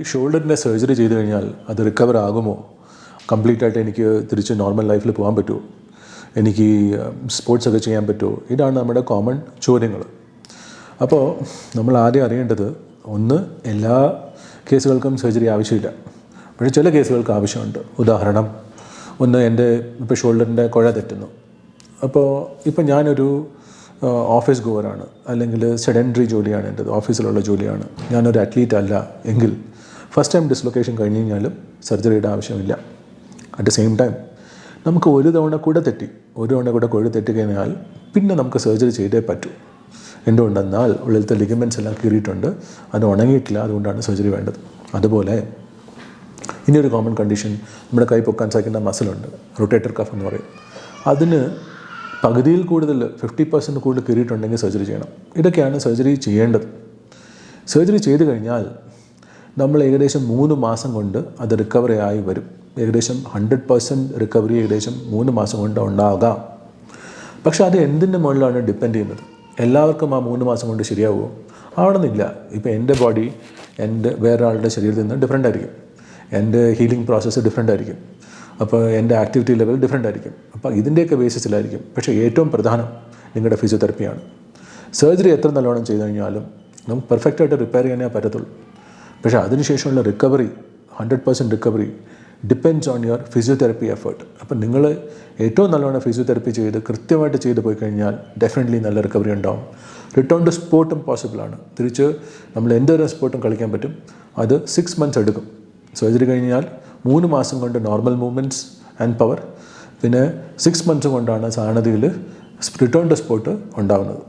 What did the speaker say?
ഈ ഷോൾഡറിന്റെ സർജറി ചെയ്ത് കഴിഞ്ഞാൽ അത് റിക്കവർ ആകുമോ? കംപ്ലീറ്റ് ആയിട്ട് എനിക്ക് തിരിച്ച് നോർമൽ ലൈഫിൽ പോകാൻ പറ്റുമോ? എനിക്ക് സ്പോർട്സ് ഒക്കെ ചെയ്യാൻ പറ്റുമോ? ഇതാണ് നമ്മുടെ കോമൺ ചോദ്യങ്ങൾ അപ്പോൾ നമ്മൾ ആദ്യം അറിയേണ്ടത് ഒന്ന് എല്ലാ കേസുകൾക്കും സർജറി ആവശ്യമില്ല. പക്ഷേ ചില കേസുകൾക്ക് ആവശ്യമുണ്ട്. ഉദാഹരണം ഒന്ന് എന്റെ ഇപ്പോൾ ഷോൾഡറിന്റെ കുഴ തെറ്റുന്നു. അപ്പോൾ ഇപ്പോൾ ഞാനൊരു ഓഫീസ് ഗോവറാണ് അല്ലെങ്കിൽ സെഡൻഡറി ജോലിയാണ് എന്റെ ഓഫീസിലുള്ള ജോലിയാണ്. ഞാനൊരു അത്ലീറ്റ് അല്ല എങ്കിൽ ഫസ്റ്റ് ടൈം ഡിസ്ലൊക്കേഷൻ കഴിഞ്ഞ് കഴിഞ്ഞാലും സർജറിയുടെ ആവശ്യമില്ല. അറ്റ് ദ സെയിം ടൈം നമുക്ക് ഒരു തവണ കൂടെ തെറ്റി ഒരു തവണ കൂടെ കുഴി തെറ്റിക്കഴിഞ്ഞാൽ പിന്നെ നമുക്ക് സർജറി ചെയ്തേ പറ്റൂ. എന്തുകൊണ്ടെന്നാൽ ഉള്ളിലത്തെ ലിഗമെന്റ്സ് എല്ലാം കീറിയിട്ടുണ്ട്. അത് ഉണങ്ങിയിട്ടില്ല അതുകൊണ്ടാണ് സർജറി വേണ്ടത്. അതുപോലെ ഇനി ഒരു കോമൺ കണ്ടീഷൻ നമ്മുടെ കൈ പൊക്കാൻ സാധിക്കേണ്ട മസിലുണ്ട് റൊട്ടേറ്റർ കഫ് എന്ന് പറയും. അതിന് പകുതിയിൽ കൂടുതൽ ഫിഫ്റ്റി പെർസെന്റ് കൂടുതൽ കീറിയിട്ടുണ്ടെങ്കിൽ സർജറി ചെയ്യണം. ഇതൊക്കെയാണ് സർജറി ചെയ്യേണ്ടത്. സർജറി ചെയ്ത് കഴിഞ്ഞാൽ നമ്മൾ ഏകദേശം മൂന്ന് മാസം കൊണ്ട് അത് റിക്കവറി ആയി വരും. ഏകദേശം ഹൺഡ്രഡ് പെർസെന്റ് റിക്കവറി ഏകദേശം മൂന്ന് മാസം കൊണ്ട് ഉണ്ടാകാം. പക്ഷേ അത് എന്തിന്റെ മുകളിലാണ് ഡിപ്പെൻഡ് ചെയ്യുന്നത്? എല്ലാവർക്കും ആ മൂന്ന് മാസം കൊണ്ട് ശരിയാവുമോ? ആവണമെന്നില്ല. ഇപ്പോൾ എന്റെ ബോഡി എന്റെ വേറൊരാളുടെ ശരീരത്തിൽ നിന്ന് ഡിഫറെന്റ് ആയിരിക്കും. എന്റെ ഹീലിംഗ് പ്രോസസ്സ് ഡിഫറെന്റ് ആയിരിക്കും. അപ്പോൾ എന്റെ ആക്ടിവിറ്റി ലെവൽ ഡിഫറെന്റ് ആയിരിക്കും. അപ്പോൾ ഇതിന്റെയൊക്കെ ബേസിസിലായിരിക്കും പക്ഷേ ഏറ്റവും പ്രധാനം നിങ്ങളുടെ ഫിസിയോതെറപ്പിയാണ് സർജറി എത്ര നല്ലോണം ചെയ്തു കഴിഞ്ഞാലും നമുക്ക് പെർഫെക്റ്റായിട്ട് റിപ്പയർ ചെയ്യാനേ പറ്റത്തുള്ളൂ. പക്ഷേ അതിനുശേഷമുള്ള recovery hundred percent recovery depends on your physiotherapy effort അപ്പം നിങ്ങൾ ഏറ്റവും നല്ലവണ്ണം ഫിസിയോതെറപ്പി ചെയ്ത് കൃത്യമായിട്ട് ചെയ്തു പോയി കഴിഞ്ഞാൽ ഡെഫിനറ്റ്ലി നല്ല റിക്കവറി ഉണ്ടാവും. റിട്ടേൺ ടു സ്പോർട്ടും പോസിബിളാണ് തിരിച്ച് നമ്മൾ എന്തൊരു സ്പോർട്ടും കളിക്കാൻ പറ്റും? അത് സിക്സ് മന്ത്സ് എടുക്കും. സർജറി കഴിഞ്ഞാൽ മൂന്ന് മാസം കൊണ്ട് നോർമൽ മൂവ്മെന്റ്സ് ആൻഡ് പവർ പിന്നെ സിക്സ് മന്ത്സ് കൊണ്ടാണ് സാധാരണതയിൽ റിട്ടേൺ ടു സ്പോർട്ട് ഉണ്ടാകുന്നത്